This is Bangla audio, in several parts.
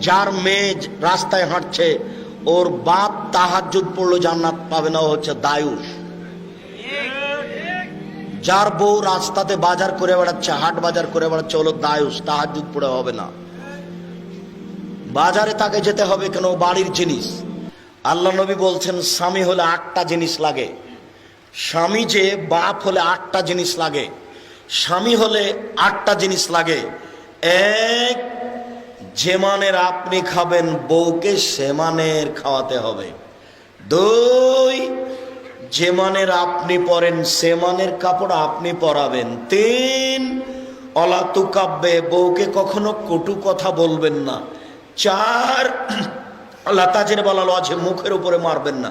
যার মেয়ে রাস্তায় হাঁটছে, ওর বাপ তাহাজ্জুদ পড়ল জান্নাত পাবে না হচ্ছে দায়ুষ যার বউ রাস্তাতে বাজার করে বেড়াচ্ছে, হাট বাজার করে বেড়াচ্ছে হলো দায়ুষ তাহাজ্জুদ পড়ে হবে না। বাজারে তাকে যেতে হবে কেন? বাড়ির জিনিস। আল্লাহ নবী বলছেন, স্বামী হলে আটটা জিনিস লাগে। স্বামী যে বাপ হলে আটটা জিনিস লাগে। স্বামী হলে আটটা জিনিস লাগে। এক যে মানের আপনি খাবেন বউকে, সে মানের খাওয়াতে হবে। দুই, যে মানের আপনি পরেন, সে মানের কাপড় আপনি পরাবেন। তিন অলাতু কাব্যে বউকে কখনো কটু কথা বলবেন না। চার লতাজের বলা আছে মুখের উপরে মারবেন না।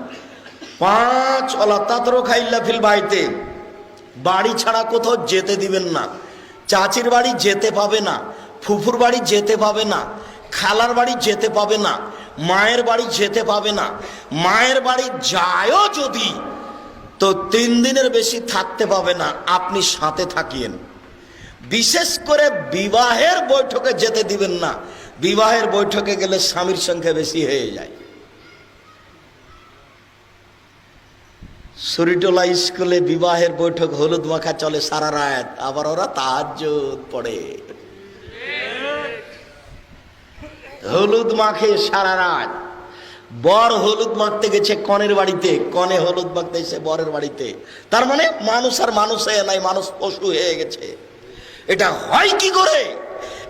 পাঁচ অলাতাতরও খাইল্লা ফিল বাড়িতে বাড়ি ছাড়া কোথাও যেতে দিবেন না। চাচির বাড়ি যেতে পাবে না। ফুফুর বাড়ি যেতে পাবে না, খালার বাড়ি যেতে পাবে না, মায়ের বাড়ি যেতে পাবে না, মায়ের বাড়ি যায়ও যদি, তো তিন দিনের বেশি থাকতে পাবে না, আপনি সাথে থাকিয়েন। বিশেষ করে বিবাহের বৈঠকে যেতে দিবেন না, বিবাহের বৈঠকে গেলে স্বামীর সংখ্যা বেশি হয়ে যায়। সুরিটোলা স্কুলে বিবাহের বৈঠক হলুদ মাখা চলে সারা রাত, আবার ওরা তাহাজ্জুদ পড়ে। হলুদ মাখে সারা রাত। বর হলুদ মাখতে গেছে কনের বাড়িতে, কনে হলুদ মাখতে এসে বরের বাড়িতে। তার মানে মানুষ আর মানুষ হয়ে নাই, মানুষ পশু হয়ে গেছে। এটা হয় কি করে?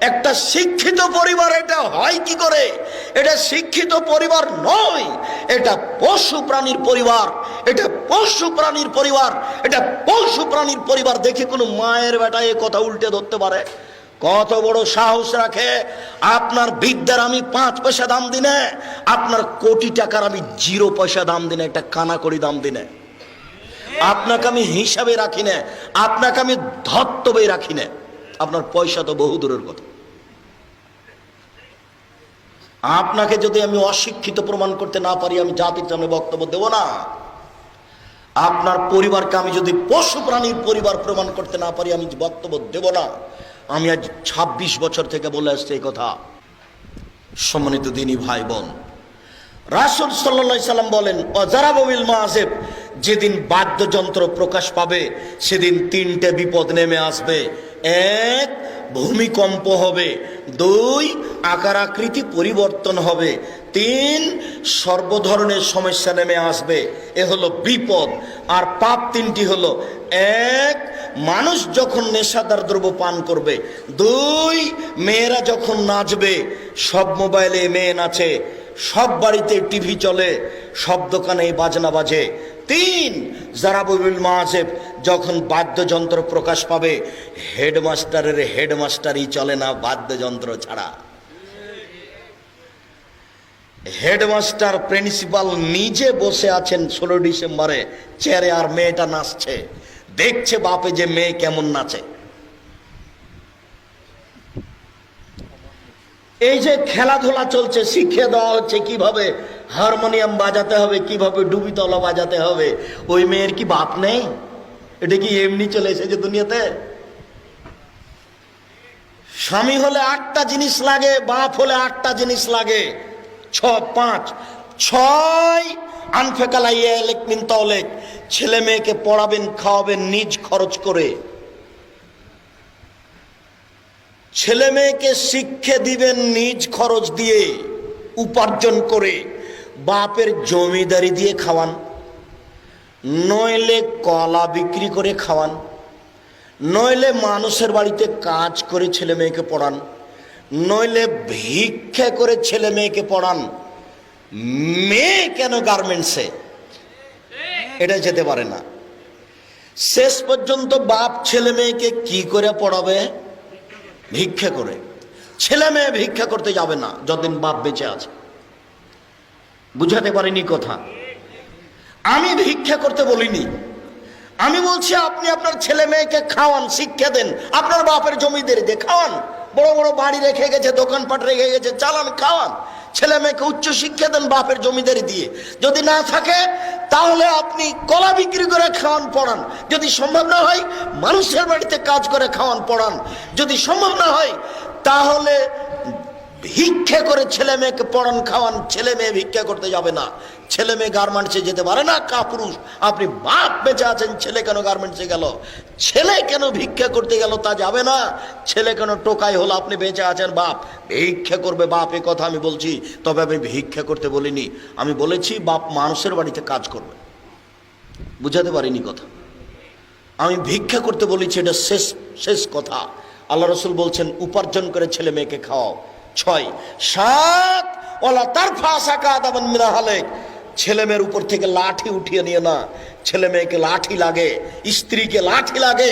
একটা শিক্ষিত পরিবার এটা হয় কি করে? এটা শিক্ষিত পরিবার নয়, এটা পশু প্রাণীর পরিবার। এটা পশু প্রাণীর পরিবার, এটা পশু প্রাণীর পরিবার দেখে কোনো মায়ের বেটা এ কথা উল্টে ধরতে পারে। কত বড় সাহস রাখে? আপনার বিদ্যার আমি পাঁচ পয়সা দাম দিনে, আপনার কোটি টাকার আমি জিরো পয়সা দাম দিনে, একটা কানা করি দাম দিনে। আপনাকে আমি হিসাবে রাখি না, আপনাকে আমি ধত্তবে রাখি না। আপনার পয়সা তো বহু দূরের কথা। আপনাকে যদি আমি অশিক্ষিত প্রমাণ করতে না পারি, আমি জাতির সামনে বক্তব্য দেব না। আপনার পরিবারকে আমি যদি পশু প্রাণীর পরিবার প্রমাণ করতে না পারি, আমি বক্তব্য দেব না। আমি আজ ২৬ বছর থেকে বলে আসছি এই কথা। সম্মানিত দিনী ভাই বোন রাসুল সাল্লা সাল্লাম বলেন অজারাবিল মাসেব যেদিন বাদ্যযন্ত্র প্রকাশ পাবে, সেদিন তিনটে বিপদ নেমে আসবে। এক ভূমিকম্প হবে, দুই আকার আকৃতি পরিবর্তন হবে, তিন সর্বধরনের সমস্যা নেমে আসবে, এ হলো বিপদ, আর পাপ তিনটি হলো, এক মানুষ যখন নেশাদার দ্রব্য পান করবে, দুই মেয়েরা যখন নাচবে, সব মোবাইলে মেয়ে নাচে, সব বাড়িতে টিভি চলে, সব দোকানে বাজনা বাজে, তিন যারা জারাবুল মাহাজেব যখন বাদ্যযন্ত্র প্রকাশ পাবে, হেডমাস্টারের হেডমাস্টারই চলে না বাদ্যযন্ত্র ছাড়া। হেডমাস্টার প্রিন্সিপাল নিজে বসে আছেন ষোলো ডিসেম্বরে, চেয়ারে আর মেয়েটা নাচছে। দেখছে বাপে যে মেয়ে কেমন নাচে। এই যে খেলাধুলা চলছে, শিখিয়ে দেওয়া হচ্ছে কীভাবে হারমোনিয়াম বাজাতে হবে, কীভাবে ডুবিতলা বাজাতে হবে, ওই মেয়ের কি বাপ নেই? এটা কি এমনি চলে এসেছে দুনিয়াতে? স্বামী হলে আটটা জিনিস লাগে, বাপ হলে আটটা জিনিস লাগে। ছ, পাঁচ। ছয় আনফেকালাইয়া তলেক ছেলে মেয়েকে পড়াবেন, খাওয়াবেন, নিজ খরচ করে। ছেলে মেয়েকে শিক্ষা দিবেন, নিজ খরচ দিয়ে উপার্জন করে। বাপের জমিদারি দিয়ে খাওয়ান। নইলে কলা বিক্রি করে খাওয়ান, নইলে মানুষের বাড়িতে কাজ করে ছেলে মেয়েকে পড়ান, নইলে ভিক্ষা করে ছেলে মেয়েকে পড়ান, মেয়ে কেন গার্মেন্টসে এটা যেতে পারে না। শেষ পর্যন্ত বাপ ছেলে মেয়েকে কি করে পড়াবে? ভিক্ষা করে। ছেলে মেয়ে ভিক্ষা করতে যাবে না, যতদিন বাপ বেঁচে আছে। বুঝাতে পারিনি কথা। আমি ভিক্ষা করতে বলিনি। আমি বলছি, আপনি আপনার ছেলে মেয়েকে খাওয়ান, শিক্ষা দেন। আপনার বাপের জমিদের দিয়ে খাওয়ান। বড় বড় বাড়ি রেখে গেছে, দোকানপাট রেখে গেছে, চালান, খাওয়ান। ছেলে মেয়েকে উচ্চ শিক্ষা দেন বাপের জমিদারি দিয়ে। যদি না থাকে, তাহলে আপনি কলা বিক্রি করে খাওয়ান, পড়ান। যদি সম্ভব না হয়, মানুষের বাড়িতে কাজ করে খাওয়ান, পড়ান। যদি সম্ভব না হয়, তাহলে ভিক্ষা করে ছেলে মেয়েকে পড়ান খাওয়ান, ছেলে মেয়ে ভিক্ষা করতে যাবে না। ছেলে মেয়ে গার্মেন্টসে যেতে পারে না, কাপুরুষ। আপনি বাপ বেঁচে আছেন, ছেলে কেন গার্মেন্টসে গেল? ছেলে কেন ভিক্ষা করতে গেল তা যাবে না। ছেলে কেন টোকাই হলো, আপনি বেঁচে আছেন, বাপ। ভিক্ষা করবে বাপ, এ কথা আমি বলছি। তবে আমি ভিক্ষা করতে বলিনি। আমি বলেছি, বাপ মানুষের বাড়িতে কাজ করবে। বুঝাতে পারিনি কথা। আমি ভিক্ষা করতে বলেছি, এটা শেষ শেষ কথা। আল্লাহ রসুল বলছেন, উপার্জন করে ছেলে মেয়েকে খাওয়াও। ছয়। সাত। ওলা তার মিনাহালেক ছেলে মেয়ের উপর থেকে লাঠি উঠিয়ে নিয়ে না। ছেলে মেয়েকে লাঠি লাগে, স্ত্রীকে লাঠি লাগে।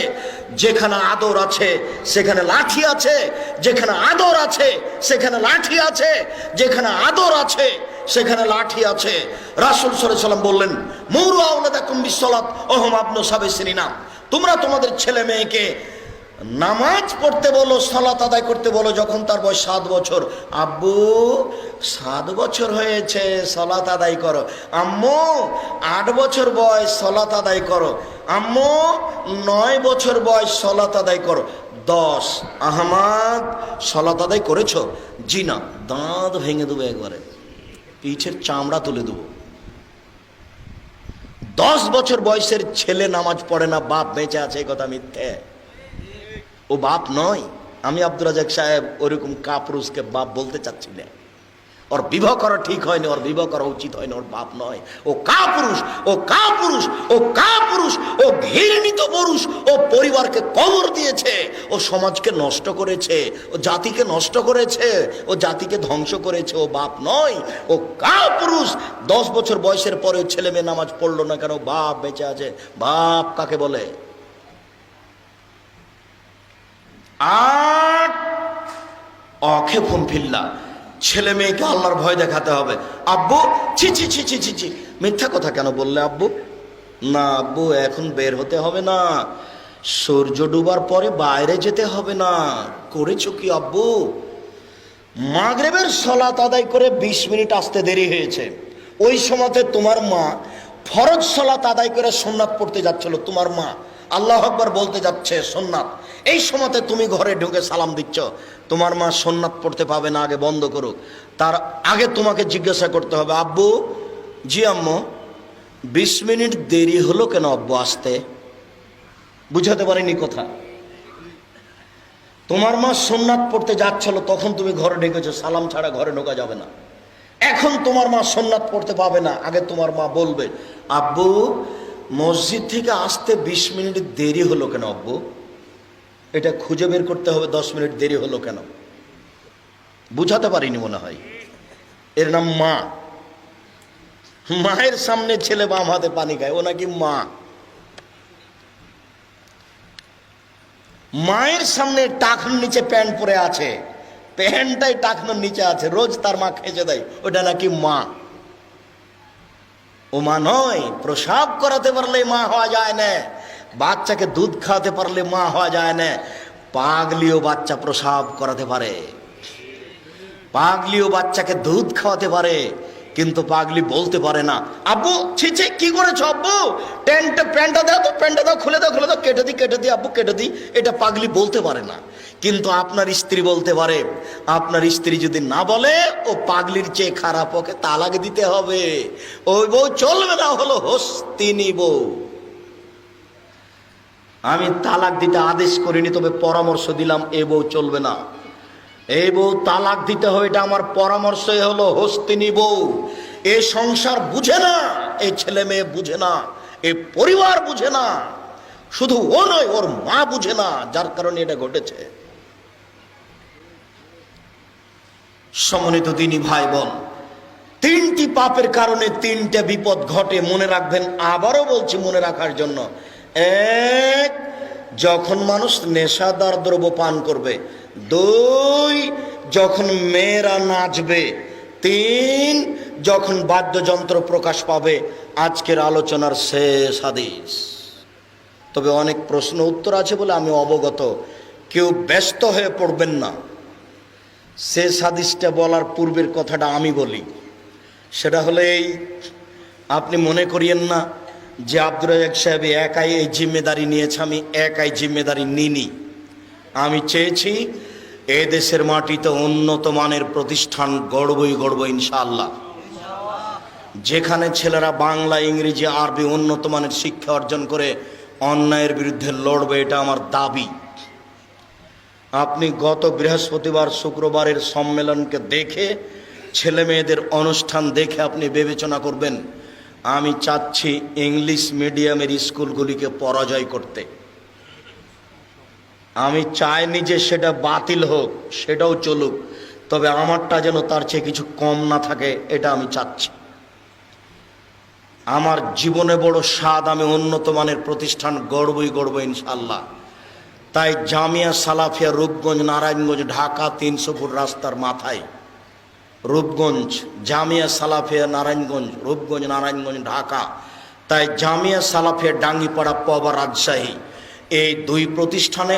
যেখানে আদর আছে, সেখানে লাঠি আছে। যেখানে আদর আছে, সেখানে লাঠি আছে। যেখানে আদর আছে, সেখানে লাঠি আছে। রাসুল সাল্লাম বললেন, মৌরু আউলাদা কুম্বি সলাত, ওহম আবনু সাবে নাম তোমরা তোমাদের ছেলে মেয়েকে নামাজ পড়তে বলো, সলাত আদায় করতে বলো, যখন তার বয়স সাত বছর। আব্বু, সাত বছর হয়েছে, সলাত আদায় করো। আম্মু, আট বছর বয়স, সলাত আদায় করো। আম্মু, নয় বছর বয়স, সলাত আদায় করো। দশ, আহমাদ, সলাত আদায় করেছ? জি না, দাঁত ভেঙে দেবো একবারে। পিছের চামড়া তুলে দেবো। দশ বছর বয়সের ছেলে নামাজ পড়ে না, বাপ বেঁচে আছে এই কথা মিথ্যে। ও বাপ নয়, আমি আব্দুল রাজাক সাহেব ওরকম কাপুরুষকে বাপ বলতে চাচ্ছি না। ওর বিবাহ করা ঠিক হয়নি, ওর বিবাহ করা উচিত হয়নি, ওর বাপ নয়। ও কা পুরুষ ও কা পুরুষ ও কা পুরুষ ও ঘৃণিত পুরুষ, ও পরিবারকে কবর দিয়েছে, ও সমাজকে নষ্ট করেছে, ও জাতিকে নষ্ট করেছে, ও জাতিকে ধ্বংস করেছে, ও বাপ নয়, ও কা পুরুষ দশ বছর বয়সের পরে ছেলে মেয়ে নামাজ পড়ল না কেন? বাপ বেঁচে আছে। বাপ কাকে বলে? আট অখেফুম ফিল্লা ছেলে মেয়েকে আল্লাহর ভয় দেখাতে হবে। আব্বু, ছি ছি ছি ছি ছি ছি। মিথ্যা কথা কেন বললে আব্বু? না আব্বু, এখন বের হতে হবে না। সূর্য ডুবার পরে বাইরে যেতে হবে না। করেছ কি আব্বু? মাগরেবের সলাত আদায় করে বিশ মিনিট আসতে দেরি হয়েছে। ওই সময়তে তোমার মা ফরজ সলাত আদায় করে সোননাথ পড়তে যাচ্ছিল। তোমার মা, আল্লাহ আকবার বলতে যাচ্ছে সোননাথ এই সময়তে তুমি ঘরে ঢুকে সালাম দিচ্ছ। তোমার মা সোননাথ পড়তে পাবে না, আগে বন্ধ করুক। তার আগে তোমাকে জিজ্ঞাসা করতে হবে, আব্বু, জি আম্মু, বিশ মিনিট দেরি হলো কেন আব্বু আসতে? বুঝাতে পারিনি কথা। তোমার মা সোননাথ পড়তে যাচ্ছিল, তখন তুমি ঘরে ঢেকেছো, সালাম ছাড়া ঘরে ঢোকা যাবে না। এখন তোমার মা সোননাথ পড়তে পাবে না, আগে তোমার মা বলবে, আব্বু, মসজিদ থেকে আসতে বিশ মিনিট দেরি হলো কেন আব্বু? এটা খুঁজে বের করতে হবে, দশ মিনিট দেরি হলো কেন? বুঝাতে পারিনি মনে হয়। এর নাম মা। মায়ের সামনে ছেলে বাম হাতে পানি খায়, ও নাকি মা। মায়ের সামনে টাকনোর নিচে প্যান্ট পরে আছে। প্যান্টটাই টাকনোর নিচে আছে, রোজ তার মা খেঁচে দেয়, ওটা নাকি মা। ও মা নয়, প্রসাব করাতে পারলে মা হওয়া যায় না। বাচ্চাকে দুধ খাওয়াতে পারলে মা হওয়া যায় না। পাগলিও বাচ্চা প্রসাব করাতে পারে। পাগলিও বাচ্চাকে দুধ খাওয়াতে পারে, কিন্তু পাগলি বলতে পারে না, আব্বু, ছি ছি, কি করেছ আব্বু? প্যান্টটা প্যান্টটা দাও তো, প্যান্টটা দাও, খুলে দাও খুলে দাও, কেটে দিই কেটে দিই আব্বু, কেটে দিই এটা পাগলি বলতে পারে না। কিন্তু আপনার স্ত্রী বলতে পারে, আপনার স্ত্রী যদি না বলে, ও পাগলির চেয়ে খারাপ, ওকে তালাক দিতে হবে। ওই বউ চলবে না হলো হস্তিনী বউ। আমি তালাক দিতে আদেশ করিনি, তবে পরামর্শ দিলাম, এ বউ চলবে না। এই বউ তালাক দিতে হবে, এটা আমার পরামর্শই হলো, হস্তিনী বউ। এ সংসার বুঝে না এই ছেলে মেয়ে বুঝে না, এ পরিবার বুঝে না। শুধু ও নয়, ওর মা বুঝে না, যার কারণে এটা ঘটেছে। সমন্বিত দিনী ভাই বোন, তিনটি পাপের কারণে তিনটে বিপদ ঘটে, মনে রাখবেন, আবারও বলছি মনে রাখার জন্য। এক, যখন মানুষ নেশাদার দ্রব্য পান করবে। দুই, যখন মেয়েরা নাচবে। তিন, যখন বাদ্যযন্ত্র প্রকাশ পাবে। আজকের আলোচনার শেষ হাদিস। তবে অনেক প্রশ্ন উত্তর আছে বলে আমি অবগত। কেউ ব্যস্ত হয়ে পড়বেন না। শেষ হাদিসটা বলার পূর্বের কথাটা আমি বলি। সেটা হলে এই, আপনি মনে করিয়েন না যে আব্দুর রাজাক সাহেব একাই এই জিম্মেদারি নিয়েছে, আমি একাই জিম্মেদারি নিনি আমি চেয়েছি এ দেশের মাটিতে উন্নত মানের প্রতিষ্ঠান গড়বই গড়ব ইনশাআল্লাহ। যেখানে ছেলেরা বাংলা, ইংরেজি, আরবি উন্নত মানের শিক্ষা অর্জন করে অন্যায়ের বিরুদ্ধে লড়বে, এটা আমার দাবি। আপনি গত বৃহস্পতিবার শুক্রবারের সম্মেলনকে দেখে ছেলে মেয়েদের অনুষ্ঠান দেখে আপনি বিবেচনা করবেন আমি চাচ্ছি ইংলিশ মিডিয়ামের স্কুলগুলিকে পরাজয় করতে। আমি চাইনি যে সেটা বাতিল হোক, সেটাও চলুক, তবে আমারটা যেন তার চেয়ে কিছু কম না থাকে, এটা আমি চাচ্ছি। আমার জীবনে বড় স্বাদ, আমি উন্নত মানের প্রতিষ্ঠান গড়বই গড়ব ইনশাল্লাহ তাই জামিয়া সালাফিয়া রূপগঞ্জ, নারায়ণগঞ্জ, ঢাকা তিনশো ফুট রাস্তার মাথায় রূপগঞ্জ, জামিয়া সালাফিয়া নারায়ণগঞ্জ, রূপগঞ্জ, নারায়ণগঞ্জ, ঢাকা। তাই জামিয়া সালাফিয়া ডাঙ্গিপাড়া পবা রাজশাহী এই দুই প্রতিষ্ঠানে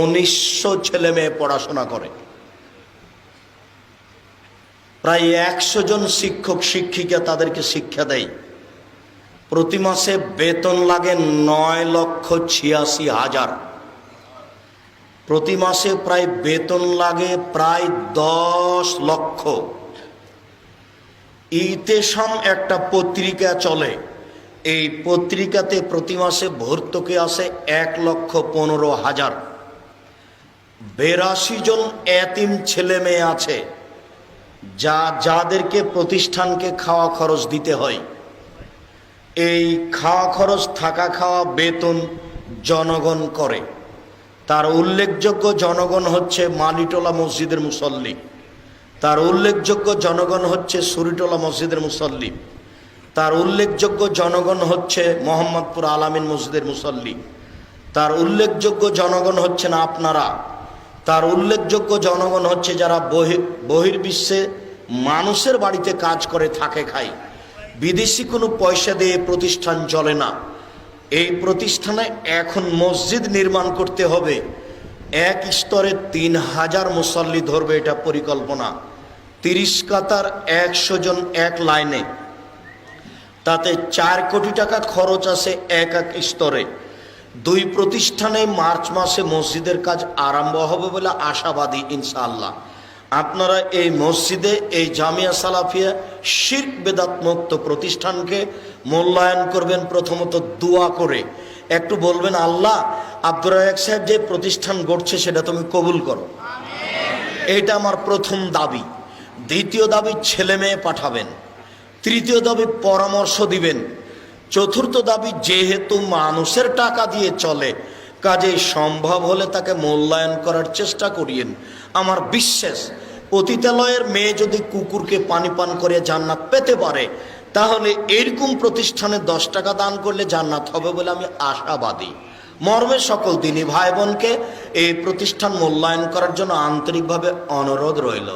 উনিশশো ছেলে মেয়ে পড়াশোনা করে। প্রায় একশো জন শিক্ষক, শিক্ষিকা তাদেরকে শিক্ষা দেয়। প্রতি মাসে বেতন লাগে নয় লক্ষ ছিয়াশি হাজার। প্রতি মাসে প্রায় বেতন লাগে প্রায় দশ লক্ষ। ইতেসাম একটা পত্রিকা চলে। এই পত্রিকাতে প্রতি মাসে ভর্তুকি আসে এক লক্ষ পনেরো হাজার। বেরাশি জন এতিম ছেলে মেয়ে আছে, যা যাদেরকে প্রতিষ্ঠানকে খাওয়া খরচ দিতে হয়। এই খাওয়া খরচ, থাকা খাওয়া, বেতন জনগণ করে। তার উল্লেখযোগ্য জনগণ হচ্ছে মালিটোলা মসজিদের মুসল্লি। তার উল্লেখযোগ্য জনগণ হচ্ছে সুরিটোলা মসজিদের মুসল্লি। তার উল্লেখযোগ্য জনগণ হচ্ছে মোহাম্মদপুর আলামিন মসজিদের মুসল্লি। তার উল্লেখযোগ্য জনগণ হচ্ছেন আপনারা। তার উল্লেখযোগ্য জনগণ হচ্ছে যারা বহি, বহির্বিশ্বে মানুষের বাড়িতে কাজ করে, থাকে, খায়। বিদেশি কোনো পয়সা দিয়ে প্রতিষ্ঠান চলে না। এই প্রতিষ্ঠানে এখন মসজিদ নির্মাণ করতে হবে। এক স্তরে তিন হাজার মুসল্লি ধরবে এটা পরিকল্পনা। তিরিশ কাতার একশো জন এক লাইনে। তাতে চার কোটি টাকা খরচ আছে এক এক স্তরে। দুই প্রতিষ্ঠানে মার্চ মাসে মসজিদের কাজ আরম্ভ হবে বলে আশাবাদী ইনশাআল্লাহ। আপনারা এই মসজিদে এই জামিয়া সালাফিয়া শির্ক বেদাত মুক্ত প্রতিষ্ঠানকে মূল্যায়ন করবেন প্রথমত দোয়া করে। একটু বলবেন আল্লাহ আব্দুর রাজাক সাহেব যে প্রতিষ্ঠান গড়ছে সেটা তুমি কবুল করো। এইটা আমার প্রথম দাবি। দ্বিতীয় দাবি ছেলে মেয়ে পাঠাবেন। তৃতীয় দাবি পরামর্শ দিবেন। চতুর্থ দাবি যেহেতু মানুষের টাকা দিয়ে চলে কাজে সম্ভব হলে তাকে মূল্যায়ন করার চেষ্টা করিয়েন। আমার বিশ্বাস পতিতালয়ের মেয়ে যদি কুকুরকে পানি পান করে জান্নাত পেতে পারে, তাহলে এরকম প্রতিষ্ঠানে দশ টাকা দান করলে জান্নাত হবে বলে আমি আশাবাদী। মর্মে সকল দিনী ভাই বোনকে এই প্রতিষ্ঠান মূল্যায়ন করার জন্য আন্তরিকভাবে অনুরোধ রইল।